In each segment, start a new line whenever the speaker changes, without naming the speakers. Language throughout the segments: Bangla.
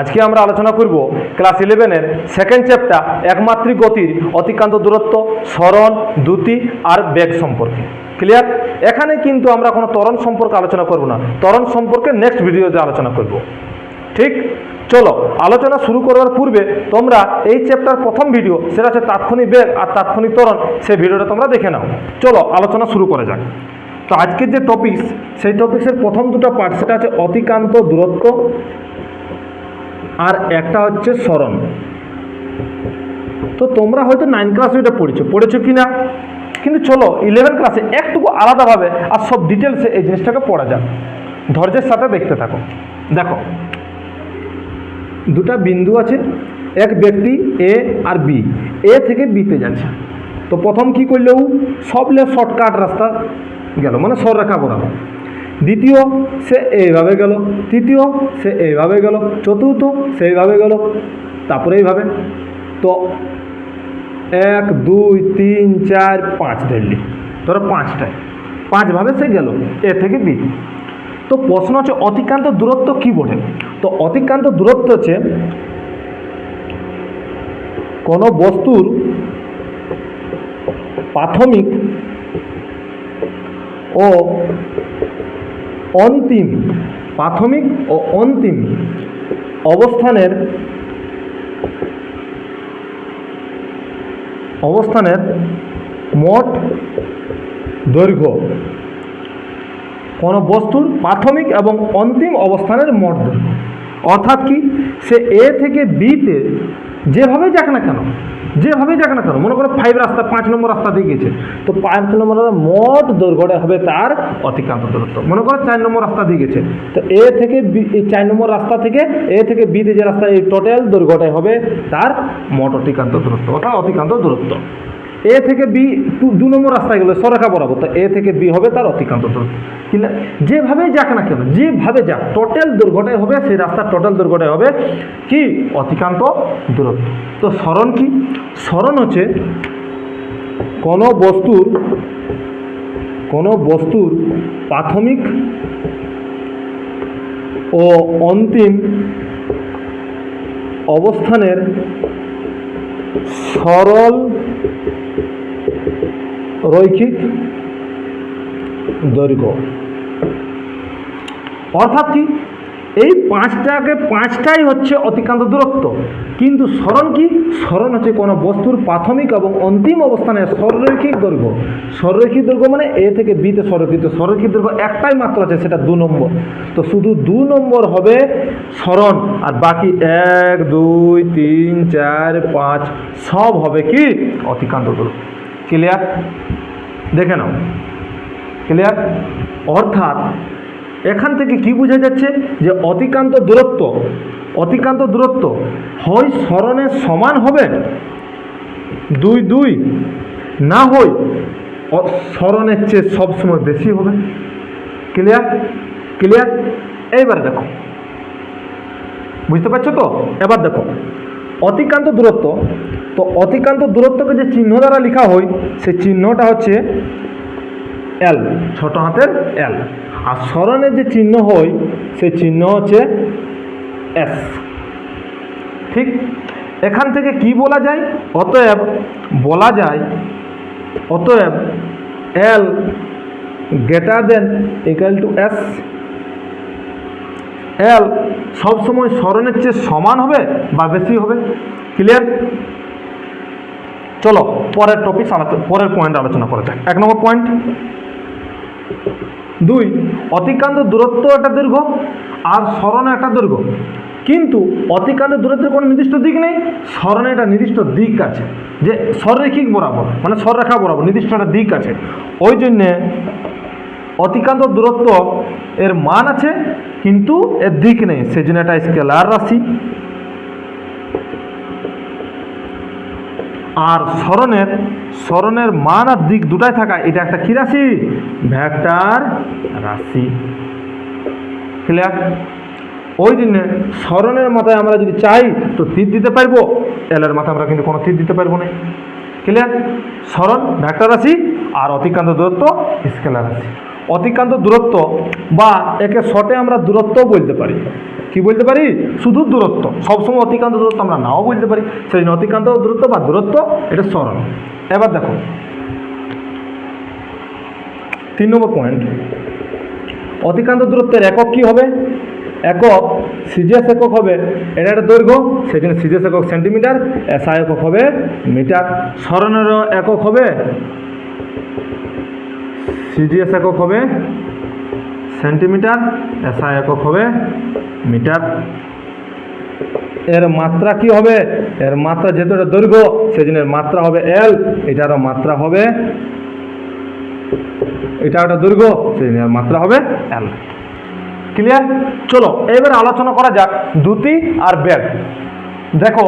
আজকে আমরা আলোচনা করব ক্লাস ইলেভেনের সেকেন্ড চ্যাপ্টার একমাত্রিক গতির অতিক্রান্ত দূরত্ব, স্মরণ, দ্যুতি আর বেগ সম্পর্কে। ক্লিয়ার এখানে কিন্তু আমরা কোনো তরণ সম্পর্কে আলোচনা করব না। তরণ সম্পর্কে নেক্সট ভিডিওতে আলোচনা করব। ঠিক? চলো, আলোচনা শুরু করার পূর্বে তোমরা এই চ্যাপ্টার প্রথম ভিডিও সেটা হচ্ছে তাৎক্ষণিক বেগ আর তাৎক্ষণিক তরণ সেই ভিডিওটা তোমরা দেখে নাও। চলো, আলোচনা শুরু করা যাক। তো আজকের যে টপিকস সেই টপিক্সের প্রথম দুটো পার্ট সেটা হচ্ছে অতিক্রান্ত দূরত্ব আর একটা হচ্ছে স্মরণ। তো তোমরা হয়তো নাইন ক্লাসে এটা পড়েছো। পড়েছো কি না কিন্তু চলো ইলেভেন ক্লাসে একটুকু আলাদাভাবে আর সব ডিটেলসে এই জিনিসটাকে পড়া যাক। ধৈর্যের সাথে দেখতে থাকো। দেখো, দুটা বিন্দু আছে, এক ব্যক্তি এ আর বি এ থেকে বিতে যাচ্ছে। তো প্রথম কি করলেও সবলে শর্টকাট রাস্তা গেল মানে সররেখা বরাবর। দ্বিতীয়, সে এইভাবে গেল। তৃতীয়, সে এইভাবে গেল। চতুর্থ সেইভাবে গেল। তারপরে এইভাবে। তো এক, দুই, তিন, চার, পাঁচ ধরলি। ধরো পাঁচটায়। পাঁচভাবে সে গেল। এ থেকে বি। তো প্রশ্ন হচ্ছে, অতিক্রান্ত দূরত্ব কি বলে তো অতিক্রান্ত দূরত্ব হচ্ছে, কোনো বস্তুর প্রাথমিক ও অন্তিম, প্রাথমিক ও অন্তিম অবস্থানের অবস্থানের মোট দৈর্ঘ্য। কোনো বস্তুর প্রাথমিক এবং অন্তিম অবস্থানের মোট দৈর্ঘ্য। অর্থাৎ কি? সে এ থেকে বিতে যেভাবে যাক না কেন যেভাবে যাক না কেন, মনে করো ফাইভ রাস্তা, পাঁচ নম্বর রাস্তা দিয়ে গেছে তো পাঁচ নম্বর মোট দৈর্ঘ্যটা হবে তার অতিক্রান্ত দূরত্ব। মনে করো চার নম্বর রাস্তা দিয়ে গেছে তো এ থেকে বি এই চার নম্বর রাস্তা থেকে, এ থেকে বিতে যে রাস্তা এই টোটাল দৈর্ঘ্যটাই হবে তার মোট অতিক্রান্ত দূরত্ব, অর্থাৎ অতিক্রান্ত দূরত্ব। এ থেকে বি দু নম্বর রাস্তায় গেলে সরেখা বরাবর, তো এ থেকে বি হবে তার অতিক্রান্ত দূরত্ব কিন্তু যেভাবে যাক না কেন, যেভাবে যাক টোটাল দৈর্ঘ্যটাই হবে, সেই রাস্তার টোটাল দৈর্ঘ্যটাই হবে কি? অতিক্রান্ত দূরত্ব। তো স্মরণ কি? স্মরণ হচ্ছে কোনো বস্তুর কোনো বস্তুর প্রাথমিক ও অন্তিম অবস্থানের সরল রৈখিক দৈর্ঘ্য। অর্থাৎ কি? এই পাঁচটাকে, পাঁচটাই হচ্ছে অতিক্রান্ত দূরত্ব। কিন্তু স্মরণ কি? স্মরণ হচ্ছে কোনো বস্তুর প্রাথমিক এবং অন্তিম অবস্থানে সররৈখিক দৈর্ঘ্য। সররৈখিক দৈর্ঘ্য মানে এ থেকে বিতে সররৈখিক সররৈখিক দৈর্ঘ্য একটাই মাত্র আছে, সেটা দু নম্বর। তো শুধু দু নম্বর হবে স্মরণ, আর বাকি এক, দুই, তিন, চার, পাঁচ, সব হবে কি? অতিক্রান্ত দূরত্ব। ক্লিয়ার দেখে নাও। ক্লিয়ার অর্থাৎ এখান থেকে কি বোঝা যাচ্ছে যে অতিক্রান্ত দূরত্ব অতিক্রান্ত দূরত্ব হয় স্মরণের সমান হবে? দুই দুই। না হয় স্মরণের চেয়ে সবসময় বেশি হবে। ক্লিয়ার ক্লিয়ার এইবার দেখো। বুঝতে পারছ তো? এবার দেখো। অতিক্রান্ত দূরত্ব। তো অতিক্রান্ত দূরত্বকে যে চিহ্ন দ্বারা লেখা হয়, সেই চিহ্নটা হচ্ছে এল ছোট হাতের এল আর স্মরণের যে চিহ্ন হয়, সেই চিহ্ন হচ্ছে এস ঠিক? এখান থেকে কি বলা যায়? অতএব বলা যায়, অতএব L greater than equal to S L সবসময় স্মরণের চেয়ে সমান হবে বা বেশি হবে? ক্লিয়ার চলো, পরের টপিক পরের পয়েন্ট আলোচনা করা যাক এক নম্বর পয়েন্ট দুই, অতিক্রান্ত দূরত্ব একটা দীর্ঘ আর স্মরণে একটা দীর্ঘ। কিন্তু অতিক্রান্ত দূরত্বের কোনো নির্দিষ্ট দিক নেই, স্মরণে একটা নির্দিষ্ট দিক আছে। যে সররেখিক বরাবর মানে সররেখা বরাবর নির্দিষ্ট একটা দিক আছে। ওই জন্যে অতিক্রান্ত দূরত্ব এর মান আছে, কিন্তু এর দিক নেই সেই জন্য একটা স্কেলার রাশি। আর স্মরণের স্মরণের মান আর দিক দুটাই থাকা, এটা একটা কী রাশি? ভ্যাক্টার রাশি। ক্লিয়ার ওই জন্য স্মরণের মাথায় আমরা যদি চাই, তো তীর দিতে পারব এলের মাথায় আমরা কিন্তু কোনো তীর দিতে পারব না। ক্লিয়ার স্মরণ ভ্যাক্টর রাশি, আর অতিক্রান্ত দূরত্ব স্কেলার রাশি। অতিক্রান্ত দূরত্ব বা একে শর্টে আমরা দূরত্ব বলতে পারি। কি বলতে পারি? শুধু দূরত্ব। সবসময় অতিক্রান্ত দূরত্ব আমরা নাও বলতে পারি। সেই জন্য অতিক্রান্ত দূরত্ব বা দূরত্ব, এটা সরল এবার দেখো। তিন নম্বর পয়েন্ট অতিক্রান্ত দূরত্বের একক কি হবে? একক সিজিএস একক হবে। এটা একটা দৈর্ঘ্য। জন্য সিজিএস একক সেন্টিমিটার এসআই একক হবে মিটার। স্মরণের একক হবে সিজিএস একক হবে, সেন্টিমিটার এসআই একক হবে, মিটার। এর মাত্রা কি হবে? এর মাত্রা যেহেতু এটা দৈর্ঘ্য জন্য মাত্রা হবে এল এটারও মাত্রা হবে এটা একটা দৈর্ঘ্য জন্য মাত্রা হবে এল ক্লিয়ার চলো, এবার আলোচনা করা যাক দ্রুতি আর বেগ। দেখো,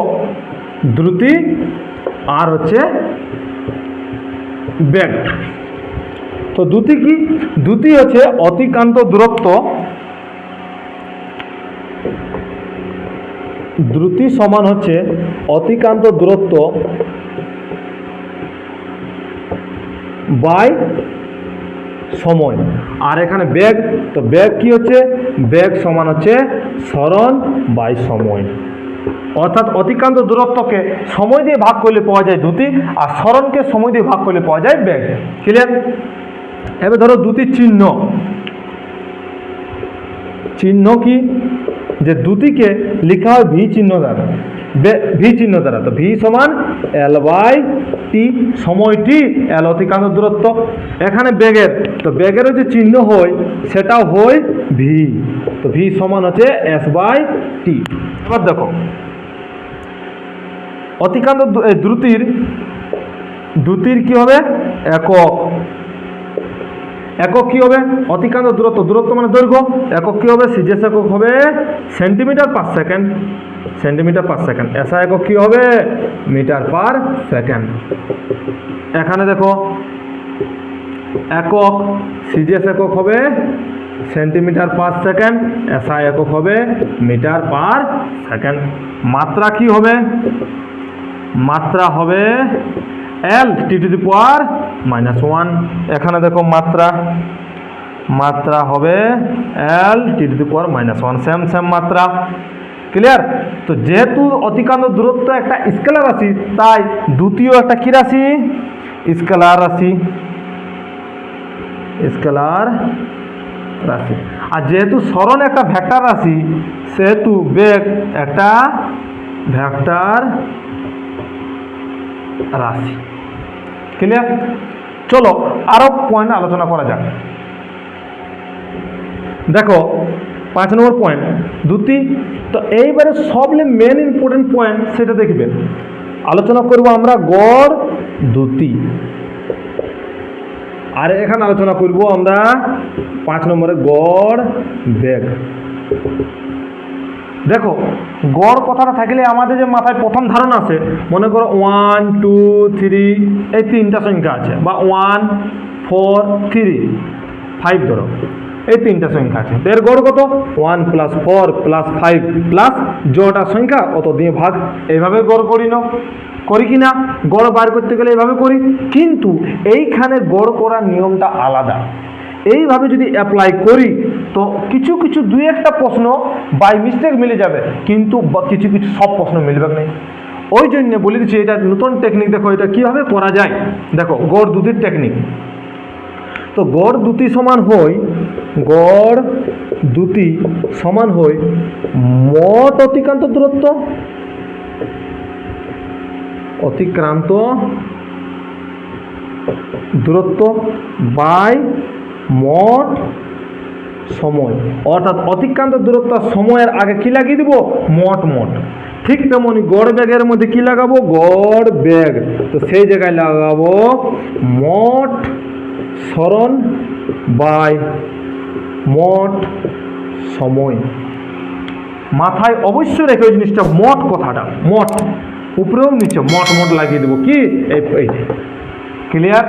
দ্রুতি আর হচ্ছে বেগ। তো দ্রুতি কি? দ্রুতি হচ্ছে অতিক্রান্ত দূরত্ব দ্রুতি সমান হচ্ছে অতিক্রান্ত দূরত্ব বাই সময়। আর এখানে ব্যাগ তো ব্যাগ কি হচ্ছে? ব্যাগ সমান হচ্ছে স্মরণ বাই সময়। অর্থাৎ অতিক্রান্ত দূরত্বকে সময় দিয়ে ভাগ করলে পাওয়া যায় দ্রুতি আর স্মরণকে সময় দিয়ে ভাগ করলে পাওয়া যায় ব্যাগ ক্লিয়ার এবার ধরো দ্যুতির চিহ্ন। চিহ্ন কি? যে দ্যুতিকে লেখা হয় ভি চিহ্ন দ্বারা। ভি চিহ্ন দ্বারা। তো ভি সমান এল বাই টি সময়টি এল অতিক্রান্ত দূরত্ব। এখানে বেগের। তো বেগেরও যে চিহ্ন হয়, সেটাও হয় ভি। তো ভি সমান হচ্ছে এস বাই টি। এবার দেখো। এই দ্রুতির দ্রুতির কি হবে? একক। একক কি হবে? অতিক্রান্ত দূরত্ব দূরত্ব মানে দৈর্ঘ্য। একক কি হবে? সিজিএস একক হবে centimetre per second. Centimetre per second. SI একক কি হবে? Metre per second. এখানে দেখো, একক, সিজিএস একক হবে সেন্টিমিটার পার সেকেন্ড, এসআই একক হবে মিটার পার সেকেন্ড। মাত্রা কি হবে? মাত্রা হবে L T to the power minus one এখানে দেখো মাত্রা মাত্রা হবে L T to the power minus one same same মাত্রা। ক্লিয়ার তো যেহেতু অতিক্রান্ত দূরত্ব একটা স্কেলার রাশি, তাই দ্বিতীয় একটা কী রাশি? স্কেলার রাশি। স্কেলার রাশি। আর যেহেতু স্মরণ একটা ভেক্টর রাশি, সেহেতু বেগ একটা ভেক্টর রাশি। ক্লিয়ার চলো আরও পয়েন্ট আলোচনা করা যাক। দেখো, পাঁচ নম্বর পয়েন্ট দুটি, তো এইবারে সবলে মেন ইম্পর্টেন্ট পয়েন্ট সেটা দেখবেন। আলোচনা করব আমরা গড়, দুটি। আর এখানে আলোচনা করব আমরা পাঁচ নম্বরে গড়, বেগ। দেখো, গড় কথাটা থাকলে আমাদের যে মাথায় প্রথম ধারণা আছে, মনে করো ওয়ান টু থ্রি এই তিনটা সংখ্যা আছে, বা ওয়ান ফোর থ্রি ফাইভ ধরো, এই তিনটা সংখ্যা আছে। এর গড় কত? One plus four plus five plus যটা সংখ্যা, অত দিয়ে ভাগ, এইভাবে গড় করি না করি কি না? গড় বার করতে গেলে এইভাবে করি। কিন্তু এইখানে গড় করার নিয়মটা আলাদা। এইভাবে যদি অ্যাপ্লাই করি, তো কিছু কিছু দুই একটা প্রশ্ন বাই মিস্টেক মিলে যাবে, কিন্তু কিছু কিছু সব প্রশ্ন মিলবে নেই ওই জন্য বলে দিচ্ছি, এটা নতুন টেকনিক দেখো, এটা কীভাবে করা যায়? দেখো, গড় দুধের টেকনিক তো গড় দুটি সমান হয় গড় দুটি সমান হয় মোট অতিক্রান্ত দূরত্ব অতিক্রান্ত দূরত্ব বাই মোট সময়। অর্থাৎ অতিক্রান্ত দূরত্ব সময়ের আগে কি লাগিয়ে দিব? মোট মোট। ঠিক তেমনি গড় ব্যাগের মধ্যে কি লাগাবো? গড় ব্যাগ। তো সেই জায়গায় লাগাবো মোট স্মরণ বাই মোট সময়। মাথায় অবশ্যই রেখে ওই জিনিসটা মোট কথাটা, মোট। উপরেও নিচে মোট মোট লাগিয়ে দেবো। কি? এই ক্লিয়ার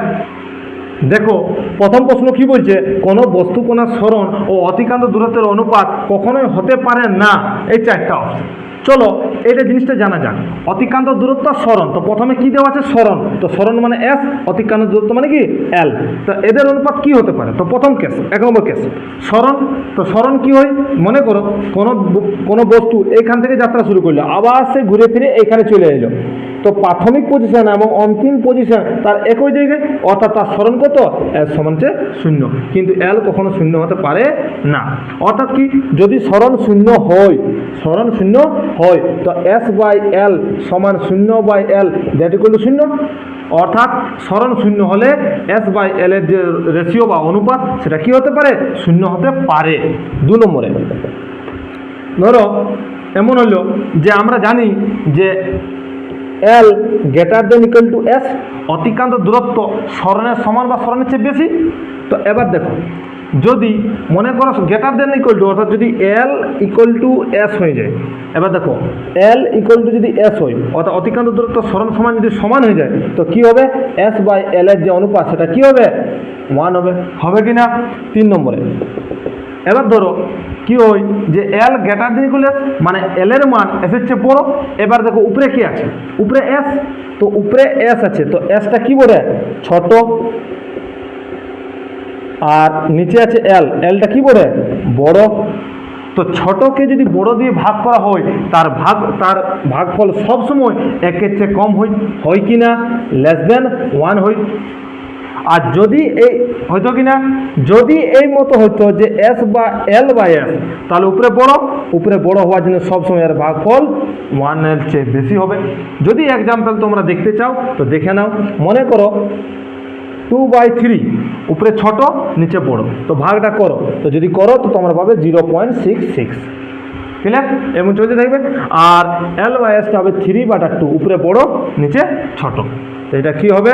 দেখো, প্রথম প্রশ্ন কি বলছে? কোনো বস্তু কোনার স্মরণ ও অতিকান্ত দূরত্বের অনুপাত কখনোই হতে পারে না। এই চারটা অপশন চলো এটা জিনিসটা জানা যাক। অতিক্রান্ত দূরত্ব স্মরণ। তো প্রথমে কি দেওয়া আছে? স্মরণ। তো স্মরণ মানে এস অতিক্রান্ত দূরত্ব মানে কি? এল তো এদের অনুপাত কি হতে পারে? তো প্রথম কেস এক নম্বর কেস স্মরণ, তো স্মরণ কি হয়? মনে করো, কোনো কোনো বস্তু এইখান থেকে যাত্রা শুরু করল, আবার সে ঘুরে ফিরে এখানে চলে এলো। তো প্রাথমিক পজিশন এবং অন্তিম পজিশন তার একই জায়গায়, অর্থাৎ তার স্মরণ কত? এল সমান হচ্ছে শূন্য। কিন্তু এল কখনো শূন্য হতে পারে না। অর্থাৎ কি? যদি স্মরণ শূন্য হয় স্মরণ শূন্য হয়। তো এস বাই এল সমান শূন্য by L that equal to শূন্য। অর্থাৎ স্মরণ শূন্য হলে এস বাই এল এর যে রেশিও বা অনুপাত, সেটা কি হতে পারে? শূন্য হতে পারে। দু নম্বরে। ধরো, এমন হলো যে আমরা জানি যে L greater than equal to S অতিক্রান্ত দূরত্ব স্মরণের সমান বা স্মরণের চেয়ে বেশি। তো এবার দেখো যদি মনে করো গ্রেটার দেন ইকুয়াল টু অর্থাৎ যদি এল ইকুয়াল টু এস হয়ে যায়, এবার দেখো এল ইকুয়াল টু যদি এস হয়, অর্থাৎ অতিক্রান্ত দূরত্ব স্মরণ সমান যদি সমান হয়ে যায়, তো কি হবে? এস বাই এল এর যে অনুপাত, সেটা কি হবে? ওয়ান হবে। হবে কি না তিন নম্বরে। এবার ধরো, কি ওই যে L greater than equal S মানে এল এর মান এস এর চেয়ে বড়, এবার দেখো উপরে কি আছে? উপরে এস তো উপরে এস আছে, তো এসটা কি বলে? ছোট। আর নিচে আছে এল এলটা কি বলে বড়। তো ছোটকে যদি বড় দিয়ে ভাগ করা হয়, তার ভাগ, তার ভাগফল সবসময় একের চেয়ে কম হয় হয় কি না? লেস দেন ওয়ান হয়। আর যদি এই, হয়তো কি না? যদি এই মতো হতো যে এস বা এল বা এস তাহলে উপরে বড় উপরে বড় হওয়ার জন্য সবসময় এর ভাগফল ওয়ানের চেয়ে বেশি হবে। যদি এক্সাম্পল তোমরা দেখতে চাও, তো দেখে নাও। মনে করো টু বাই থ্রি উপরে ছোট, নিচে বড়। তো ভাগটা করো। তো যদি করো, তো তোমরা পাবে zero point six six clear এমন চলতে থাকবে আর এল বাই হবে থ্রি বাটা টু উপরে বড়, নিচে ছোট। তো এটা কি হবে?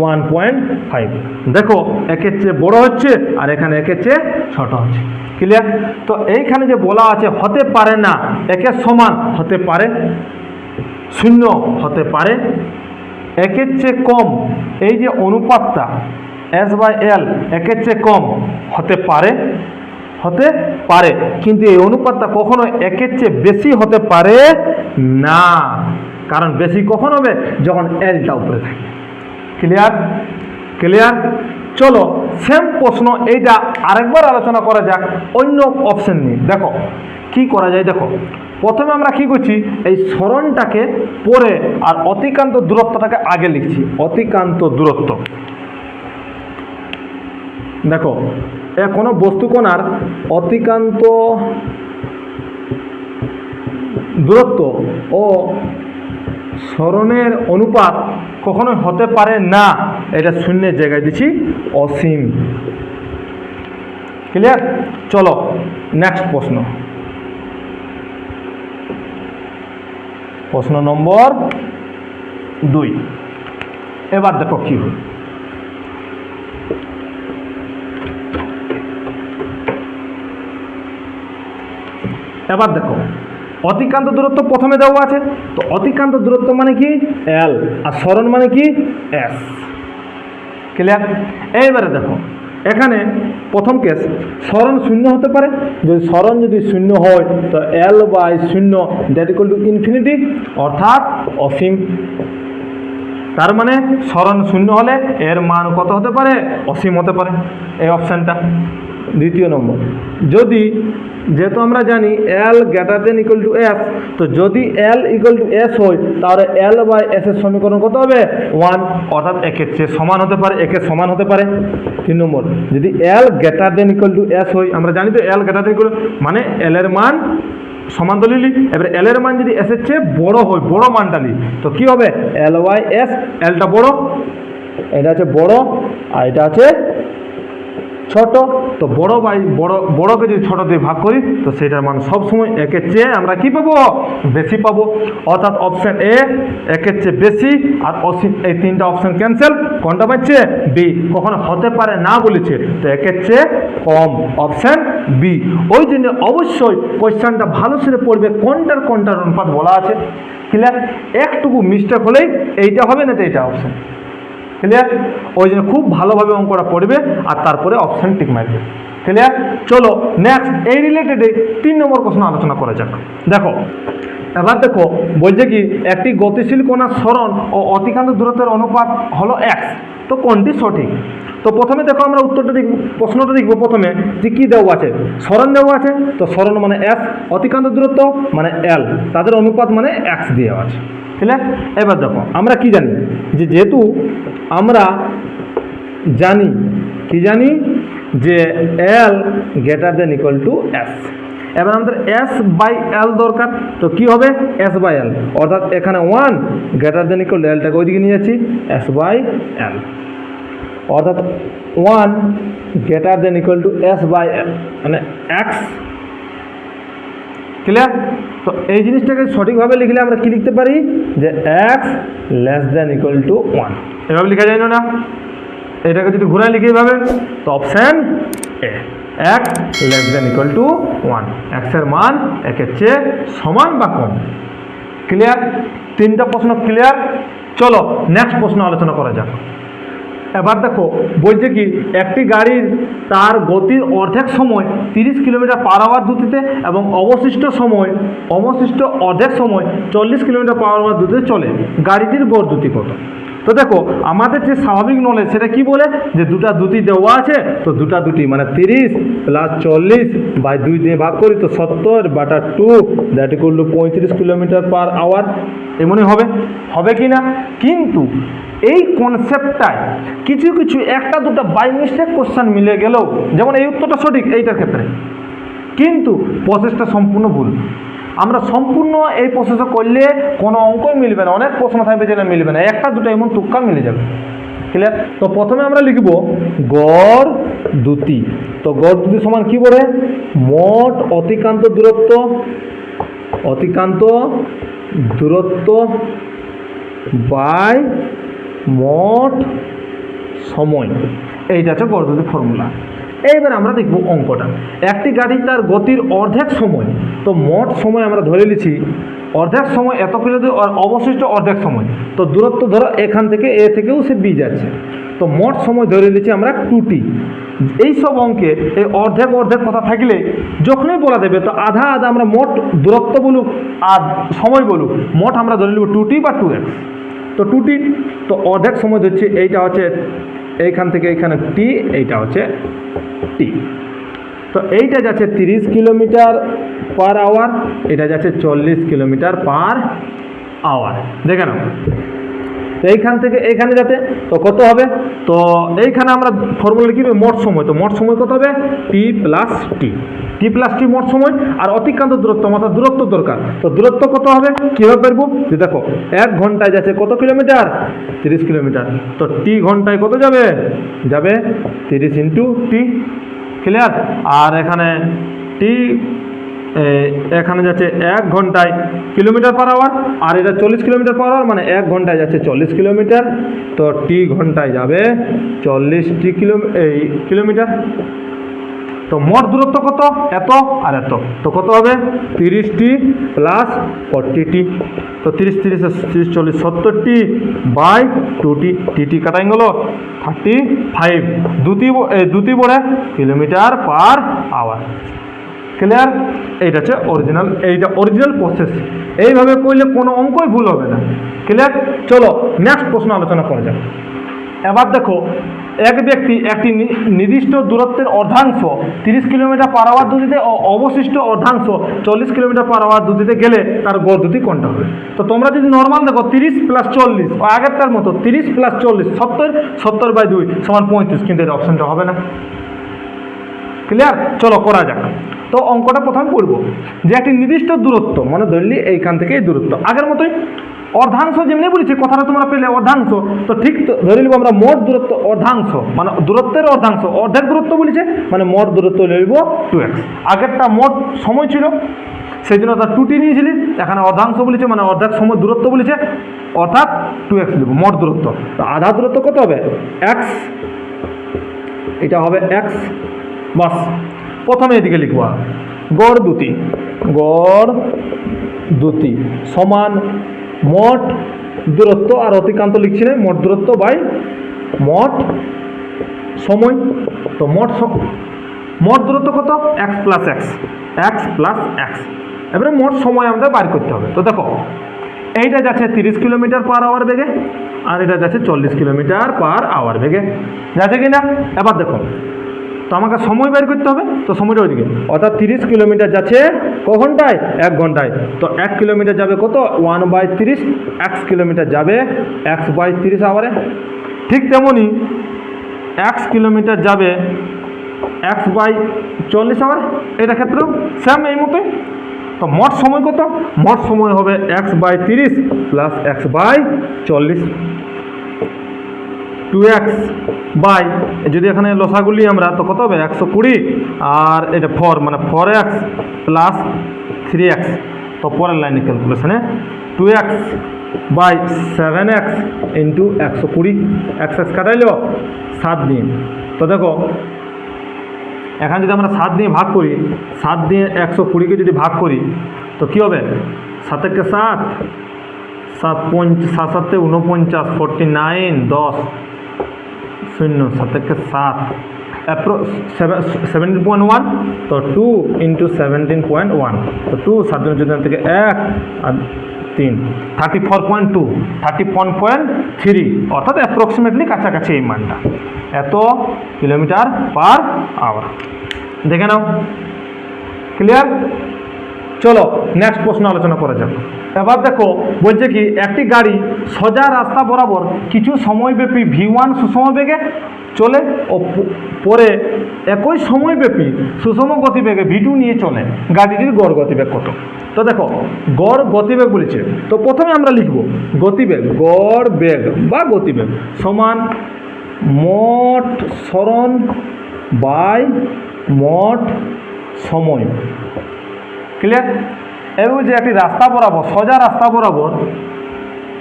ওয়ান পয়েন্ট ফাইভ দেখো, একের চেয়ে বড় হচ্ছে, আর এখানে একের চেয়ে ছোট হচ্ছে। ক্লিয়ার তো এইখানে যে বলা আছে, হতে পারে না একের সমান হতে পারে, শূন্য হতে পারে একের চেয়ে কম, এই যে অনুপাতটা এস বাই এল একের চেয়ে কম হতে পারে হতে পারে। কিন্তু এই অনুপাতটা কখনো একের চেয়ে বেশি হতে পারে না। কারণ বেশি কখন হবে? যখন এলটা উপরে থাকে। ক্লিয়ার ক্লিয়ার চলো সেম প্রশ্ন এইটা আরেকবার আলোচনা করা যাক অন্য অপশন নিয়ে। দেখো, কি করা যায়? দেখো প্রথমে আমরা কি করছি? এই স্মরণটাকে পরে আর অতিকান্ত দূরত্বটাকে আগে লিখছি। অতিকান্ত দূরত্ব। দেখো, এ কোনো বস্তু কোণার অতিকান্ত দূরত্ব ও স্মরণের অনুপাত কখনোই হতে পারে না। এটা শূন্যের জায়গায় দিচ্ছি, অসীম। ক্লিয়ার চলো নেক্সট প্রশ্ন। প্রশ্ন নম্বর দুই। এবার দেখো কি হল এবার দেখো, অতিক্রান্ত দূরত্ব প্রথমে দেওয়া আছে, তো অতিক্রান্ত দূরত্ব মানে কি? এল আর স্মরণ মানে কি? এস ক্লিয়ার এইবারে দেখো এখানে প্রথম কেস, স্মরণ শূন্য হতে পারে। যদি স্মরণ যদি শূন্য হয়, তো এল বাই শূন্য দ্যাট ইকুয়াল টু ইনফিনিটি অর্থাৎ অসীম। তার মানে স্মরণ শূন্য হলে এর মান কত হতে পারে? অসীম হতে পারে। এই অপশানটা দ্বিতীয় নম্বর। যদি, যেহেতু আমরা জানি L greater than equal to S তো যদি এল ইকুয়াল টু এস হয়, তাহলে এল বাই এস এর সমীকরণ কত হবে? ওয়ান অর্থাৎ একের চেয়ে সমান হতে পারে, একের সমান হতে পারে। তিন নম্বর, যদি L greater than equal to S হয়, আমরা জানি তো এল গ্রেটার দেন মানে এল এর মান সমান তো নিলি এবারে এল এর মান যদি এস এর চেয়ে বড় হয়, বড় মানটা নিই, তো কি হবে? এল ওয়াই এস এলটা বড়। এটা আছে বড়, আর এটা আছে ছোট, তো বড় বাই বড়, বড়কে যদি ছোট দিয়ে ভাগ করি, তো সেটার মান সবসময় একের চেয়ে আমরা কি পাবো? বেশি পাবো। অর্থাৎ অপশান এ একের চেয়ে বেশি আর অসীম এই তিনটা অপশান ক্যান্সেল কোনটা পাচ্ছে? বি কখনো হতে পারে না বলেছে, তো একের চেয়ে কম। অপশান বি ওই জন্য অবশ্যই কোয়েশ্চেনটা ভালো করে পড়বে, কোনটার কোনটার অনুপাত বলা আছে। ক্লিয়ার একটুকু মিস্টেক হলেই এইটা হবে না তো এইটা অপশান ক্লিয়ার ওই জন্য খুব ভালোভাবে অঙ্কটা পড়বে আর তারপরে অপশান টিক মারবে। ক্লিয়ার চলো নেক্সট এই রিলেটেডে তিন নম্বর প্রশ্ন আলোচনা করা যাক। দেখো, এবার দেখো, বলছে কি, একটি গতিশীল কোণার স্মরণ ও অতিকান্ত দূরত্বের অনুপাত হলো এক্স তো কোনটি সঠিক? তো প্রথমে দেখো আমরা উত্তরটা দেখব, প্রশ্নটা দেখব প্রথমে যে কী দেওয়া আছে। স্মরণ দেওয়া আছে, তো স্মরণ মানে এস অতিকান্ত দূরত্ব মানে এল তাদের অনুপাত মানে এক্স দেওয়া আছে। ক্লিয়ার এবার দেখো, আমরা কি জানি? যে যেহেতু আমরা জানি, কি জানি? যে L greater than equal to S এবার আমাদের এস বাই এল দরকার, তো কি হবে? এস বাই এল অর্থাৎ এখানে ওয়ান গ্রেটার দেন ইকুয়াল এলটাকে ওইদিকে নিয়ে যাচ্ছি এস বাই এল অর্থাৎ one greater than equal to S by L মানে এক্স ক্লিয়ার তো এই জিনিসটাকে সঠিকভাবে লিখলে আমরা কি লিখতে পারি? যে X less than equal to one এভাবে লেখা যায় না? এটাকে যদি ঘুরায় লিখে এইভাবে তো option A X less than equal to one এক্সের মান একের চেয়ে সমান বা কম? ক্লিয়ার তিনটা প্রশ্ন ক্লিয়ার চলো নেক্সট প্রশ্ন আলোচনা করা যাক। এবার দেখো, বলছে কি, একটি গাড়ির তার গতির অর্ধেক সময় তিরিশ কিলোমিটার পার আওয়ার গতিতে এবং অবশিষ্ট সময়, অবশিষ্ট অর্ধেক সময় চল্লিশ কিলোমিটার পার আওয়ার গতিতে চলে। গাড়িটির গড় দ্রুতি কত? তো দেখো, আমাদের যে স্বাভাবিক নলেজ সেটা কি বলে? যে দুটা দুটি দেওয়া আছে, তো দুটা দুটি মানে তিরিশ প্লাস চল্লিশ বাই দুই দিয়ে ভাগ করি, তো সত্তর, বাটা টু দ্যাট টু পঁয়ত্রিশ কিলোমিটার পার আওয়ার এমনই হবে? হবে কি না? কিন্তু এই কনসেপ্টটায় কিছু কিছু একটা দুটো বাই মিস্টেক কোশ্চেন মিলে গেলেও, যেমন এই উত্তরটা সঠিক, এইটার ক্ষেত্রে। কিন্তু প্রসেসটা সম্পূর্ণ ভুল। আমরা সম্পূর্ণ এই প্রসেসে করলে কোনো অঙ্কই মিলবে না, অনেক প্রশ্ন থাকবে যেটা মিলবে না, একটা দুটো এমন টুক্কা মিলে যাবে। ক্লিয়ার তো প্রথমে আমরা লিখব গড় দুতি তো গড় দুতি সমান কি বলে? মোট অতিক্রান্ত দূরত্ব অতিক্রান্ত দূরত্ব বাই মোট সময়। এইটা হচ্ছে গড়দুতি ফর্মুলা এইবার আমরা দেখব অঙ্কটা। একটি গাড়ি তার গতির অর্ধেক সময়, তো মোট সময় আমরা ধরে নিচ্ছি, অর্ধেক সময় এত কিলোমিটার অবশিষ্ট অর্ধেক সময়। তো দূরত্ব ধরো এখান থেকে এ থেকেও সে বি যাচ্ছে। তো মোট সময় ধরে নিচ্ছি আমরা টুটি। এই সব অঙ্কে এই অর্ধেক অর্ধেক কথা থাকলে যখনই বলা দেবে তো আধা আধা আমরা মোট দূরত্ব বলুক, আর সময় বলুক, মোট আমরা ধরে নেব টুটি বা টু এক্স। তো টুটি, তো অর্ধেক সময় ধরছি, এইটা হচ্ছে এইখান থেকে এইখানে টি এইটা হচ্ছে টি তো এইটা যাচ্ছে তিরিশ কিলোমিটার পার আওয়ার এটা যাচ্ছে চল্লিশ কিলোমিটার পার আওয়ার দেখে নাও। তো এইখান থেকে এইখানে যাতে, তো কত হবে? তো এইখানে আমরা ফর্মুলা লিখবে মোট সময়। তো মোট সময় কত হবে? টি প্লাস টি টি প্লাস টি মোট সময় আর অতিক্রান্ত দূরত্ব, অর্থাৎ দূরত্ব দরকার। তো দূরত্ব কত হবে? কীভাবে পারব যে দেখো, এক ঘন্টায় যাচ্ছে কত কিলোমিটার? তিরিশ কিলোমিটার। তো টি ঘন্টায় কত যাবে? যাবে তিরিশ ইন্টু টি ক্লিয়ার আর এখানে টি এখানে যাচ্ছে এক ঘন্টায় কিলোমিটার পার আওয়ার আর এটা চল্লিশ কিলোমিটার পার আওয়ার মানে এক ঘন্টায় যাচ্ছে চল্লিশ কিলোমিটার। তো টি ঘন্টায় যাবে চল্লিশ টি কিলো, এই কিলোমিটার। তো মোট দূরত্ব কত? এত আর এত। তো কত হবে? তিরিশ টি প্লাস ফর্টি টি তো তিরিশ তিরিশ তিরিশ, চল্লিশ, সত্তর টি বাই টু টি টি টি কাটাই গেল থার্টি ফাইভ দুটি দুটি বড়ে কিলোমিটার পার আওয়ার ক্লিয়ার এইটা হচ্ছে অরিজিনাল এইটা অরিজিনাল প্রসেস এইভাবে করলে কোনো অঙ্কই ভুল হবে না। ক্লিয়ার চলো নেক্সট প্রশ্ন আলোচনা করা যাক। এবার দেখো, এক ব্যক্তি একটি নির্দিষ্ট দূরত্বের অর্ধাংশ তিরিশ কিলোমিটার পার আওয়ার দুটিতে ও অবশিষ্ট অর্ধাংশ চল্লিশ কিলোমিটার পার আওয়ার দুটিতে গেলে তার গড় দুটি কোনটা হবে। তো তোমরা যদি নর্মাল দেখো, তিরিশ প্লাস চল্লিশ আগেরটার মতো তিরিশ প্লাস চল্লিশ, সত্তর সত্তর বাই দুই সমান পঁয়ত্রিশ, কিন্তু এর অপশনটা হবে না। ক্লিয়ার চলো, করা যাক। তো অঙ্কটা প্রথমে পড়ব যে একটি নির্দিষ্ট দূরত্ব মানে ধরলি এইখান থেকে এই দূরত্ব। আগের মতোই অর্ধাংশ যেমনি বলেছি, কথাটা তোমরা পেলে অর্ধাংশ। তো ঠিক ধরে নিব আমরা মোট দূরত্ব অর্ধাংশ মানে দূরত্বের অর্ধাংশ। অর্ধেক দূরত্ব বলেছে মানে মোট দূরত্ব লিখব টু এক্স আগেরটা মোট সময় ছিল, সেই জন্য তার টুটি নিয়েছিলি। এখানে অর্ধাংশ বলেছে মানে অর্ধেক সময় দূরত্ব বলেছে। অর্থাৎ টু এক্স লিখব মোট দূরত্ব। তো আধা দূরত্ব কত হবে? এক্স এটা হবে এক্স বাস, প্রথমে এদিকে লিখব, গড় দুটি। গড় দুটি, সমান মোট দূরত্ব, আর অতিক্রান্ত লিখছি না, মোট দূরত্ব বাই মোট সময়। তো মোট মোট দূরত্ব কত? X plus X X plus X এবারে মোট সময় আমাদের বার করতে হবে। তো দেখো, এইটা যাচ্ছে তিরিশ কিলোমিটার পার আওয়ার বেগে, আর এটা যাচ্ছে চল্লিশ কিলোমিটার পার আওয়ার বেগে। যাচ্ছে কি না এবার দেখো তো আমাকে সময় বের করতে হবে, তো সময়টা ওইদিকে অর্থাৎ তিরিশ কিলোমিটার যাচ্ছে ক ঘন্টায় এক ঘন্টায়। তো এক কিলোমিটার যাবে কত? ওয়ান বাই তিরিশ, এক্স কিলোমিটার যাবে এক্স বাই তিরিশ আওয়ারে। ঠিক তেমনই এক্স কিলোমিটার যাবে এক্স বাই চল্লিশ আওয়ার, এটা ক্ষেত্রেও সেম এই মতোই। তো মোট সময় কত? মোট সময় হবে এক্স বাই তিরিশ প্লাস এক্স বাই চল্লিশ। টু এক্স বাই যদি এখানে লসাগুলি আমরা, তো কত হবে? একশো কুড়ি, আর এটা ফোর মানে four X plus three X তো পরের লাইনে ক্যালকুলেশনে two X by seven X into একশো কুড়ি। এক্স এক্স কাটাইল, সাত দিন তো দেখো, এখানে যদি আমরা সাত দিয়ে ভাগ করি, সাত দিয়ে একশো কুড়িকে যদি ভাগ করি, তো কী হবে? সাতেরকে সাত সাত পঞ্চ, সাত সাতে ঊনপঞ্চাশ ফোরটি নাইন দশ। শূন্য সাতেরকে সাত। অ্যাপ্রো সেভেন্টিন পয়েন্ট ওয়ান তো two into seventeen point one তো টু সাত যদি থেকে এক, আর তিন। Thirty four point two thirty four point three অর্থাৎ অ্যাপ্রক্সিমেটলি কাছাকাছি এই মানটা। এত কিলোমিটার পার আওয়ার দেখে নাও। ক্লিয়ার চলো নেক্সট প্রশ্ন আলোচনা করা যাক। এবার দেখো, বলছে কি, একটি গাড়ি সোজা রাস্তা বরাবর কিছু সময়ব্যাপী ভি ওয়ান সুষম বেগে চলে ও পরে একই সময়ব্যাপী সুষম গতিবেগে ভি টু নিয়ে চলে। গাড়িটির গড় গতিবেগ কত? তো দেখো, গড় গতিবেগ বলেছে। তো প্রথমে আমরা লিখব, গতিবেগ, গড় বেগ বা গতিবেগ সমান মোট সরণ বাই মোট সময়। ক্লিয়ার এবং যে একটি রাস্তা বরাবর, সোজা রাস্তা বরাবর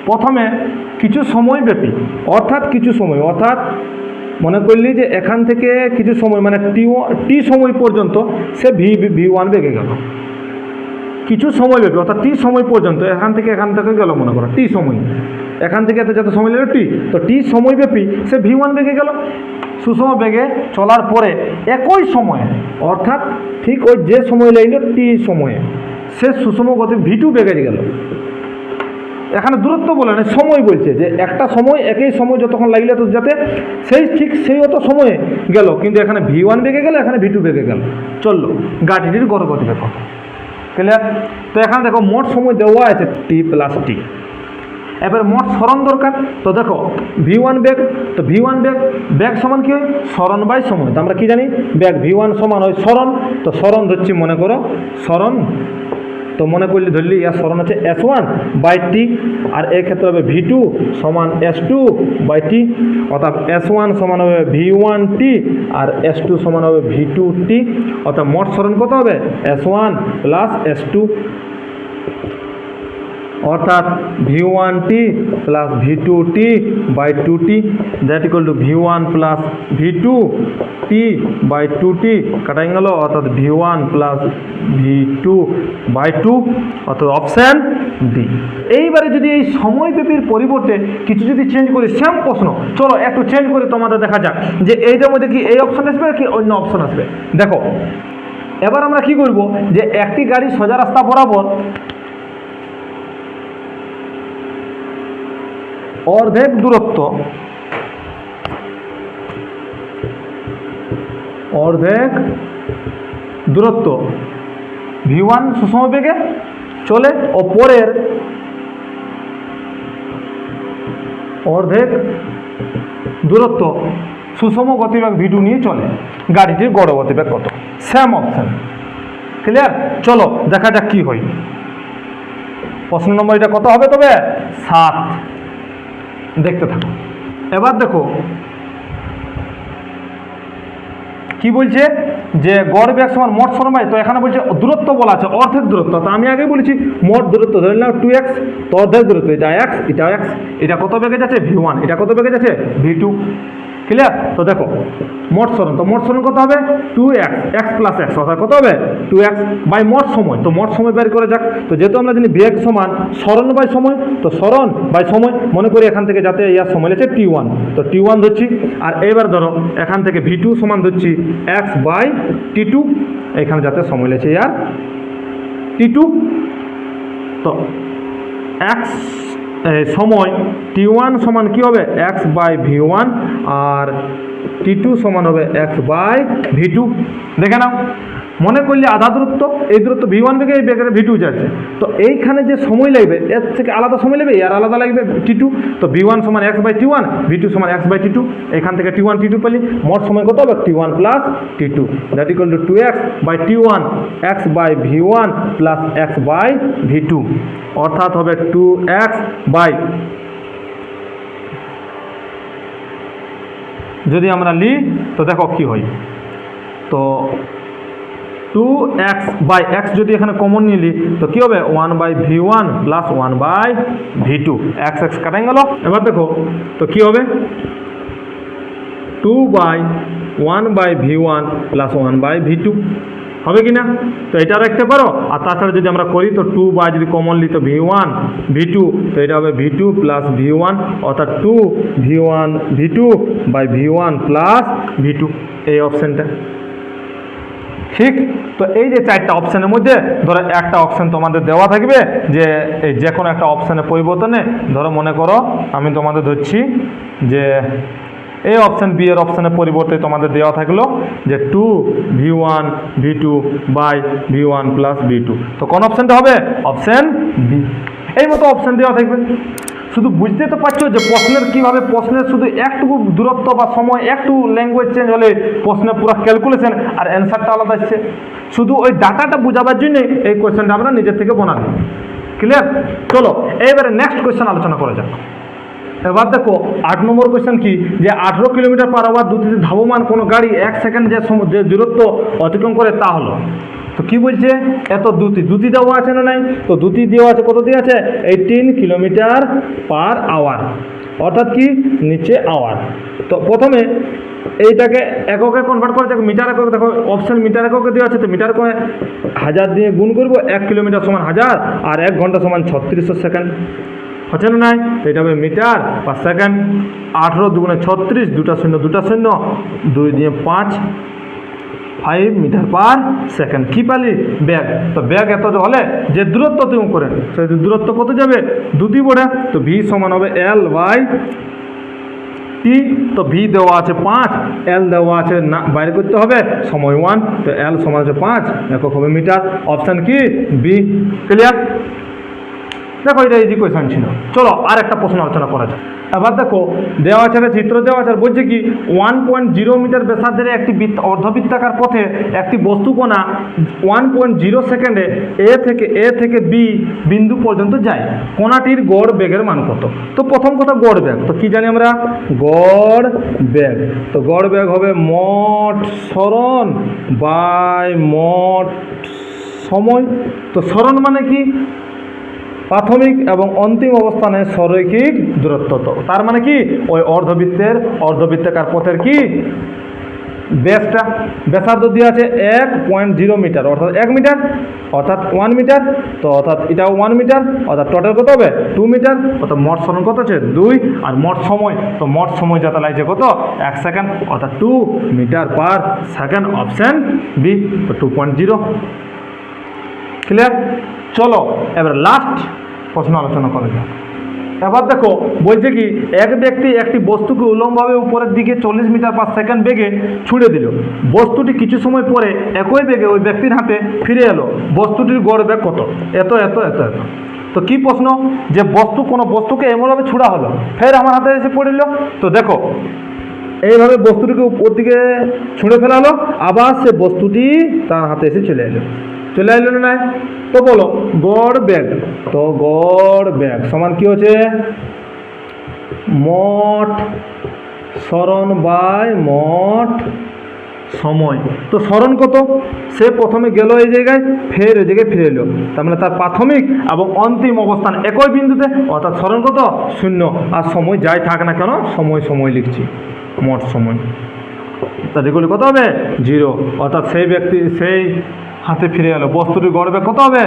প্রথমে কিছু সময় সময়ব্যাপী অর্থাৎ কিছু সময়, অর্থাৎ মনে করলি যে এখান থেকে কিছু সময় মানে টি টি সময় পর্যন্ত সে ভি ভি ওয়ান বেগে গেল। কিছু সময় ব্যাপী, অর্থাৎ টি সময় পর্যন্ত এখান থেকে এখান থেকে গেল মনে করো, টি সময়। এখান থেকে এত যত সময় লাগল টি, তো টি সময় ব্যাপী সে ভি ওয়ান বেগে গেল। সুষম বেগে চলার পরে একই সময়ে, অর্থাৎ ঠিক ওই যে সময় লাগল টি সময়ে, সে সুষম গতি ভি টু বেগে গেল। এখানে দূরত্ব বলে না, সময় বলছে যে একটা সময়, একই সময় যতক্ষণ লাগলে তো যাতে সেই ঠিক সেই অত সময়ে গেল। কিন্তু এখানে ভি ওয়ান বেগে গেল, এখানে ভি টু বেগে গেল। চলল, গাড়িটির গড় দেখো। ক্লিয়ার তো এখানে দেখো মোট সময় দেওয়া আছে টি প্লাস টি এবার মোট স্মরণ দরকার। তো দেখো ভি ওয়ান ব্যাগ তো ভি ওয়ান ব্যাগ ব্যাগ সমান কী হয়? স্মরণ বাই সময়। তো আমরা কী জানি? ব্যাগ ভি ওয়ান সমান হয় স্মরণ তো স্মরণ ধরছি মনে করো স্মরণ তো মনে করলে ধরলি ইয়ার স্মরণ হচ্ছে এস ওয়ান বাই টি আর এই ক্ষেত্রে হবে ভি টু সমান এস টু বাই টি অর্থাৎ এস ওয়ান সমান হবে ভি ওয়ান টি আর এস টু সমান হবে ভি টু টি অর্থাৎ মোট স্মরণ কত হবে? S one plus S two অর্থাৎ V one T plus V two T by two T that equal to V one plus V two T by two T কাটাই গেল, অর্থাৎ V one plus V two by two অর্থাৎ অপশান ডি এইবারে যদি এই সময়ব্যাপীর পরিবর্তে কিছু যদি চেঞ্জ করি সেম প্রশ্ন। চলো একটু চেঞ্জ করে তোমাদের দেখা যাক যে এইটার মধ্যে কি এই অপশান আসবে কি অন্য অপশান আসবে। দেখো, এবার আমরা কি করব যে একটি গাড়ি সোজা রাস্তা বরাবর অর্ধেক দূরত্ব। অর্ধেক দূরত্ব। ভি ওয়ান সুষম বেগে চলে ও পরের অর্ধেক দূরত্ব সুষম গতিবেগ ভি টু নিয়ে চলে। গাড়িটির গড় গতিবেগ কত? সেম অপশন ক্লিয়ার চলো, দেখা যাক কি হয়। প্রশ্ন নম্বর এটা কত হবে তবে? সাত। দেখতে থাকো। এবার দেখো, কি বলছে? যে গড় ব্যাগ সমান মোট সময় তো এখানে বলছে দূরত্ব বলা আছে, অর্ধেক দূরত্ব। তো আমি আগে বলেছি, মোট দূরত্ব ধরে নিলাম টু এক্স তো অর্ধেক দূরত্ব, এটা এক্স এটা এক্স এটা কত বেগে যাচ্ছে? ভি ওয়ান এটা কত বেগে যাচ্ছে? ভি টু ক্লিয়ার তো দেখো, মোট সরণ, তো মোট সরণ কত হবে? Two X X plus X অর্থাৎ কত হবে? টু এক্স বাই মোট সময়। তো মোট সময় বের করে যাক। তো যেহেতু আমরা জানি বেগ সমান সরণ বাই সময়, তো সরণ বাই সময়, মনে করি এখান থেকে যাতে ইয়ার সময় লেগেছে টি ওয়ান তো টি ওয়ান ধরছি, আর এবার ধরো, এখান থেকে ভি টু সমান ধরছি এক্স বাই টি টু এখানে যাতে সময় লেগেছে ইয়ার টি টু তো এক্স সময় টি ওয়ান সমান কী হবে? এক্স বাই ভি ওয়ান আর টি টু সমান হবে এক্স বাই ভি দেখে নাও। মনে করলে আধা দূরত্ব, এই দূরত্ব ভি ওয়ান বেগে, এই বেগের ভি টু যাচ্ছে। তো এইখানে যে সময় লাগবে, এর থেকে আলাদা সময় লাগবে আর আলাদা লাগবে টি টু তো ভি ওয়ান সমান X by T one V two সমান এক্স বাই টি টু এখান থেকে টি ওয়ান টি টু পেলি মোট সময় কত হবে? T one plus T two that equal to two X by T one X by V one plus X by V two অর্থাৎ হবে টু এক্স বাই যদি আমরা লি, তো দেখো কি হয়। তো টু এক্স বাই এক্স যদি এখানে কমন নিলি, তো কী হবে? One by V one plus one by V two X X কাটাই গেল। এবার দেখো, তো কী হবে? Two by one by V one plus one by V two হবে কি না তো এটা রাখতে পারো? আর তাছাড়া যদি আমরা করি, তো টু বাই যদি কমন নিই তো ভি ওয়ান ভি টু তো এটা হবে V two plus V one অর্থাৎ two V one V two by V one plus V two এই অপশানটা ঠিক? তো এই যে চারটা অপশানের মধ্যে, ধরো একটা অপশান তোমাদের দেওয়া থাকবে যে, এই যে কোনো একটা অপশানের পরিবর্তনে, ধরো মনে করো আমি তোমাদের ধরছি যে এই অপশান বি এর অপশানের পরিবর্তে তোমাদের দেওয়া থাকল যে two V one V two by V one plus V two তো কোন অপশানটা হবে? অপশান বি এই মতো অপশান দেওয়া থাকবে। শুধু বুঝতে তো পারছ যে প্রশ্নের কীভাবে প্রশ্নের শুধু একটুকু দূরত্ব বা সময়, একটু ল্যাঙ্গুয়েজ চেঞ্জ হলে প্রশ্নের পুরো ক্যালকুলেশন আর অ্যান্সারটা আলাদা আসছে শুধু ওই ডাটাটা বোঝাবার জন্যে এই কোয়েশ্চেনটা আমরা নিজের থেকে বানাবো ক্লিয়ার চলো, এইবারে নেক্সট কোয়েশ্চেন আলোচনা করা যাক। এবার দেখো, আট নম্বর কোয়েশ্চেন কি? যে আঠেরো কিলোমিটার পার আওয়ার দুটিতে ধাবমান কোনো গাড়ি এক সেকেন্ড যে যে দূরত্ব অতিক্রম করে তা হলো। তো কি বলছে? এত দুটি। দুটি দেওয়া আছে না নাই? তো দুটি দেওয়া আছে, কত দিয়ে আছে? এইটিন কিলোমিটার পার আওয়ার অর্থাৎ কি? নিচে আওয়ার তো প্রথমে এইটাকে এককে কনভার্ট করা যাক মিটার একক, দেখো অপশন মিটার এককে দেওয়া আছে, তো মিটার করে হাজার দিয়ে গুণ করব, এক কিলোমিটার সমান হাজার আর এক ঘণ্টা সমান ছত্রিশশো সেকেন্ড হচ্ছে নাই তো এটা হবে মিটার পার সেকেন্ড। আঠেরো দুগুণে ছত্রিশ, দুটা শূন্য দুটা শূন্য। দুই দিয়ে পাঁচ ফাইভ মিটার পার সেকেন্ড। কী পালি? ব্যাগ। তো ব্যাগ এত হলে যে দূরত্ব তুমি করে সেই দূরত্ব কত যাবে? দুটি বড়ে তো ভি সমান হবে এল বাই টি তো ভি দেওয়া আছে পাঁচ এল দেওয়া আছে না, বাইরে করতে হবে সময় ওয়ান তো এল সমান আছে পাঁচ, একক হবে মিটার। অপশান কি? বি ক্লিয়ার দেখো এটা ইজি কোয়েশন ছিল? চলো আর একটা প্রশ্ন আলোচনা করা যাক। এবার দেখো, দেওয়া আছে চিত্র, দেওয়া আছে বলছে কি ওয়ান পয়েন্ট জিরো মিটার ব্যাসার্ধের একটি বৃত্ত, অর্ধবৃত্তাকার পথে একটি বস্তুকণা ওয়ান পয়েন্ট জিরো সেকেন্ডে এ থেকে এ থেকে বি বিন্দু পর্যন্ত যায়। কোণাটির গড় বেগের মান কত? তো প্রথম কথা গড় বেগ। তো কি জানি আমরা? গড় বেগ। তো গড় বেগ হবে মোট সরণ বাই মোট সময়। তো সরণ মানে কি? প্রাথমিক এবং অন্তিম অবস্থানে সরৈখিক দূরত্ব তো। তার মানে কি? ওই অর্ধবৃত্তের, অর্ধবৃত্তাকার পথের কি? ব্যাসটা, ব্যাসার্ধ দিয়ে আছে এক পয়েন্ট জিরো মিটার, অর্থাৎ এক মিটার, অর্থাৎ ওয়ান মিটার, তো অর্থাৎ এটাও ওয়ান মিটার, অর্থাৎ টোটাল কত হবে? টু মিটার, অর্থাৎ মোট সরণ কত আছে? দুই, আর মোট সময়, তো মোট সময় যাতে লাগছে কত? এক সেকেন্ড অর্থাৎ two metre per second option B two point zero clear চলো, এবার লাস্ট প্রশ্ন আলোচনা করা যাক। এবার দেখো, বলছে কি, এক ব্যক্তি একটি বস্তুকে উলম্বভাবে উপরের দিকে চল্লিশ মিটার পার সেকেন্ড বেগে ছুঁড়ে দিল। বস্তুটি কিছু সময় পরে একই বেগে ওই ব্যক্তির হাতে ফিরে এলো। বস্তুটির গড় বেগ কত? এত এত এত এত। তো কি প্রশ্ন? যে বস্তু, কোনো বস্তুকে এমনভাবে ছুড়া হলো। ফের আমার হাতে এসে পড়িল। তো দেখো, এইভাবে বস্তুটিকে উপর দিকে ছুঁড়ে ফেলালো। আবার সে বস্তুটি তার হাতে এসে চলে এলো। চলে এলো না? তো বলো গড় ব্যাগ তো গড় ব্যাগ সমান কি হচ্ছে মোট সরণ বাই মোট সময় তো স্মরণ কত সে প্রথমে গেল এই জায়গায় ফের এই জায়গায় ফিরে এলো তার মানে তার প্রাথমিক এবং অন্তিম অবস্থান একই বিন্দুতে অর্থাৎ স্মরণ কত শূন্য আর সময় যাই থাক না কেন সময় সময় লিখছি মোট সময় তাহলে এগুলি কত হবে? জিরো। অর্থাৎ সেই ব্যক্তি, সেই হাতে ফিরে এলো। বস্তুটি গড়বে কত হবে?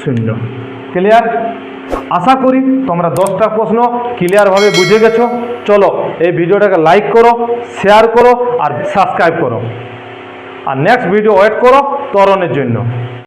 শূন্য। ক্লিয়ার আশা করি তোমরা দশটা প্রশ্ন ক্লিয়ারভাবে বুঝে গেছো। চলো, এই ভিডিওটাকে লাইক করো শেয়ার করো, আর সাবস্ক্রাইব করো। আর নেক্সট ভিডিও ওয়েট করো, তরণের জন্য।